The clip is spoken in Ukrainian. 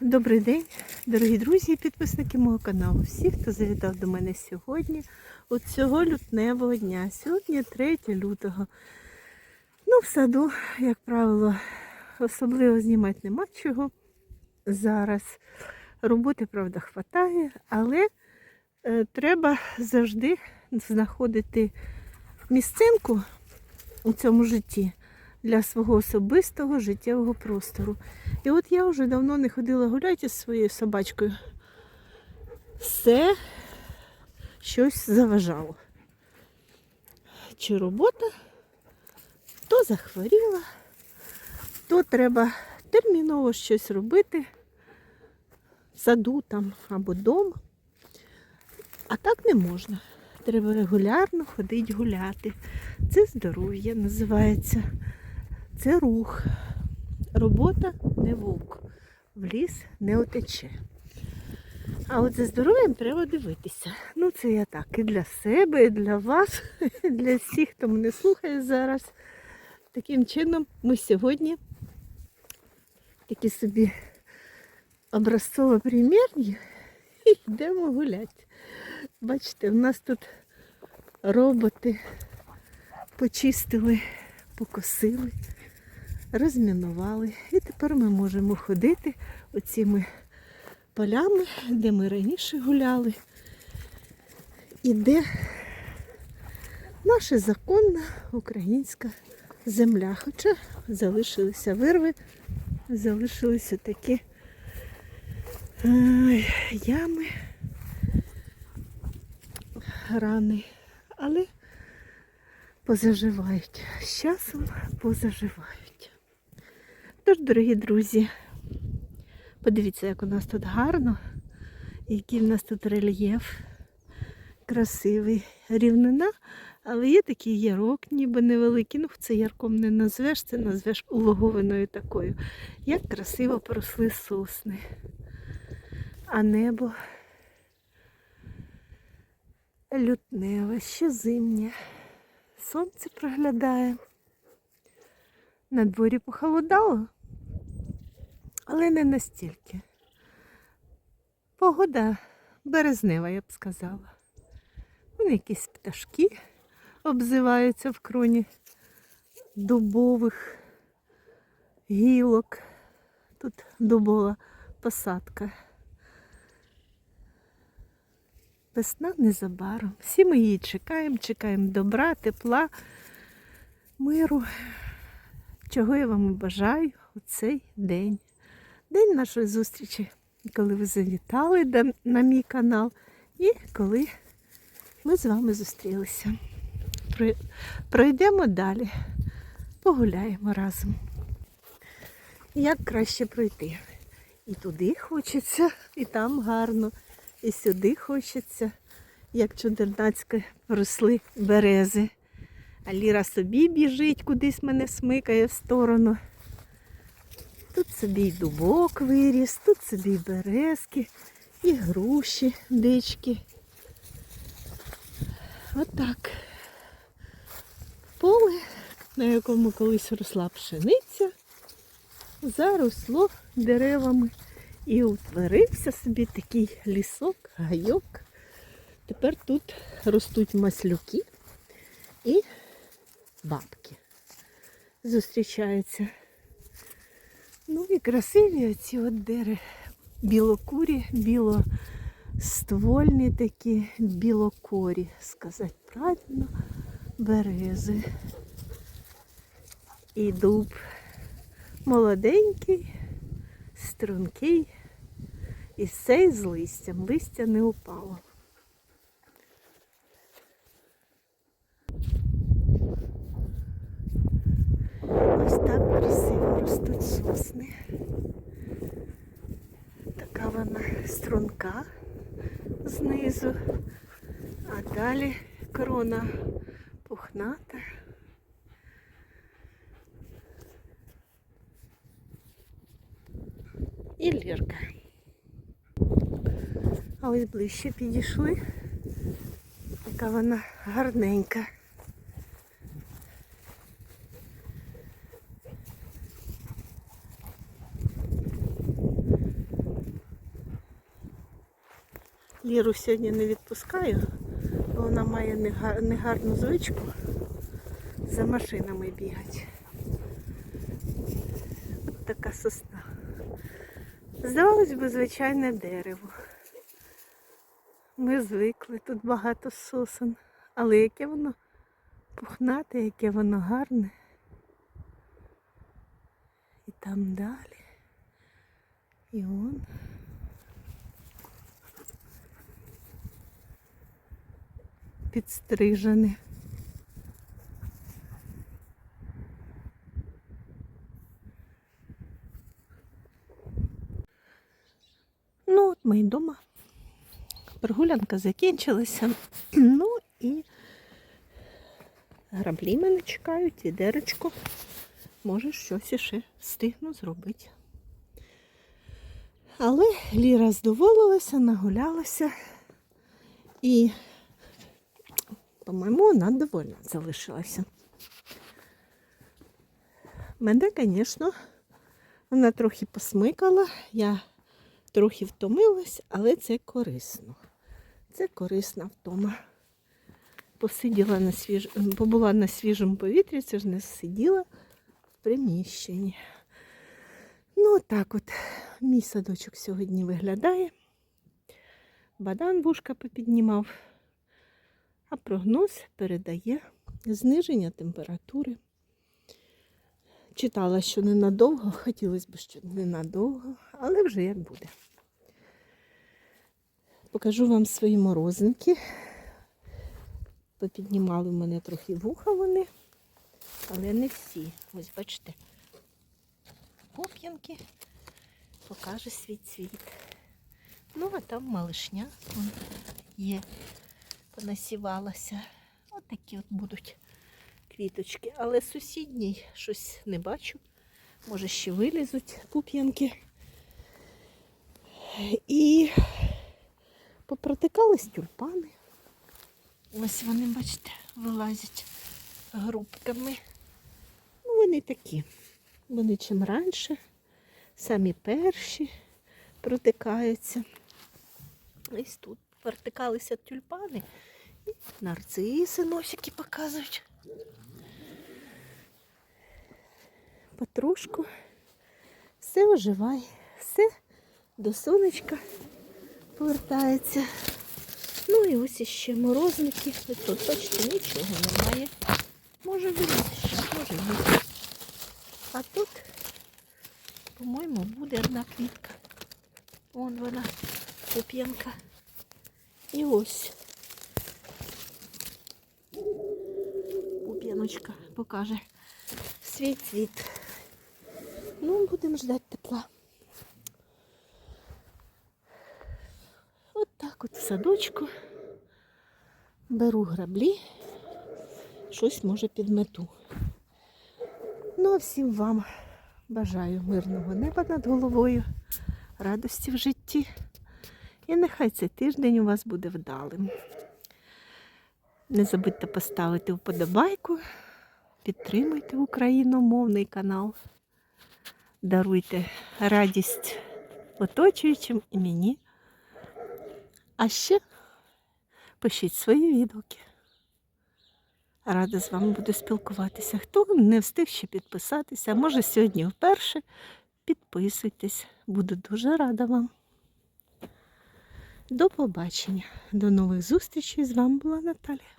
Добрий день, дорогі друзі і підписники мого каналу. Всі, хто завітав до мене сьогодні, от цього лютневого дня. Сьогодні 3 лютого. Ну, в саду, як правило, особливо знімати нема чого. Зараз роботи, правда, хватає, але е, треба завжди знаходити місцинку у цьому житті для свого особистого життєвого простору. І от я вже давно не ходила гуляти зі своєю собачкою. Все щось заважало. Чи робота, то захворіла, то треба терміново щось робити в саду там або вдома. А так не можна. Треба регулярно ходити гуляти. Це здоров'я називається. Це рух. Робота не вовк. В ліс не отече. А от за здоров'ям треба дивитися. Ну, це я так і для себе, і для вас, і для всіх, хто мене слухає зараз. Таким чином ми сьогодні такі собі образцово примірні і йдемо гуляти. Бачите, у нас тут роботи почистили, покосили, розмінували. І тепер ми можемо ходити оціми полями, де ми раніше гуляли. І де наша законна українська земля. Хоча залишилися вирви, залишилися такі ай, ями, рани, але позаживають. З часом позаживають. Тож, дорогі друзі, подивіться, як у нас тут гарно, який в нас тут рельєф красивий, рівнина, але є такий ярок, ніби невеликий. Ну, це ярком не назвеш, це назвеш улоговиною такою. Як красиво поросли сосни. А небо лютневе, ще зимнє. Сонце проглядає. На дворі похолодало, але не настільки. Погода березнева, я б сказала. Вони якісь пташки обзиваються в кроні дубових гілок. Тут дубова посадка. Весна незабаром. Всі ми її чекаємо, чекаємо добра, тепла, миру. Чого я вам бажаю у цей день. День нашої зустрічі, коли ви завітали на мій канал і коли ми з вами зустрілися. Пройдемо далі, погуляємо разом. Як краще пройти? І туди хочеться, і там гарно, і сюди хочеться, як чудернацьке росли берези. А Ліра собі біжить, кудись мене смикає в сторону. Тут собі й дубок виріс, тут собі й березки, і груші, дички. Отак. Поле, на якому колись росла пшениця, заросло деревами і утворився собі такий лісок, гайок. Тепер тут ростуть маслюки і бабки зустрічаються. Ну і красиві оці от дерева. Білокурі, білоствольні такі, білокорі, сказати правильно, берези. І дуб молоденький, стрункий, і цей з листям. Листя не упало. Ось так красиво ростуть сосни. Така вона струнка знизу, а далі корона пухната. І лірка. А ось ближче підійшли. Яка вона гарненька. Ліру сьогодні не відпускаю, бо вона має негарну звичку за машинами бігати. От така сосна. Здавалось би, звичайне дерево. Ми звикли, тут багато сосен. Але яке воно пухнате, яке воно гарне. І там далі. І он. Підстрижене. Ну, от ми й вдома. Прогулянка закінчилася. Ну і граблі мене чекають, і деречко. Може, щось іще встигну зробити. Але Ліра здоволилася, нагулялася і, по-моєму, вона довольна залишилася. Мене, звісно, вона трохи посмикала, я трохи втомилась, але це корисно. Це корисна втома. Посиділа на свіж... побула на свіжому повітрі, це ж не сиділа в приміщенні. Ну, так от мій садочок сьогодні виглядає. Бадан вушка попіднімав, а прогноз передає зниження температури. Читала, що ненадовго, хотілося б, що ненадовго, але вже як буде. Покажу вам свої морозинки. Попіднімали в мене трохи вуха вони, але не всі. Ось бачите, поп'янки покаже свій цвіт. Ну, а там малишня є, понасівалася. От такі от будуть квіточки. Але сусідній щось не бачу. Може ще вилізуть пуп'янки. І попротикались тюльпани. Ось вони, бачите, вилазять грубками. Ну, вони такі. Вони чим раніше, самі перші протикаються. Ось тут протикалися тюльпани нарциси носики показують. Потрошку все оживає, все до сонечка повертається. Ну і ось іще морозники. Тут, бачите, нічого немає. Може бути ще, може ні. А тут, по-моєму, буде одна квітка. Вон вона, куп'янка. І ось. Куп'яночка покаже свій цвіт. Ну, будемо ждати тепла. От так от в садочку беру граблі, щось може підмету. Ну, а всім вам бажаю мирного неба над головою, радості в житті. І нехай цей тиждень у вас буде вдалим. Не забудьте поставити вподобайку, підтримуйте україномовний канал, даруйте радість оточуючим і мені. А ще пишіть свої відгуки. Рада з вами буду спілкуватися. Хто не встиг ще підписатися, може сьогодні вперше, підписуйтесь. Буду дуже рада вам. До побачення. До нових зустрічей. З вами була Наталя.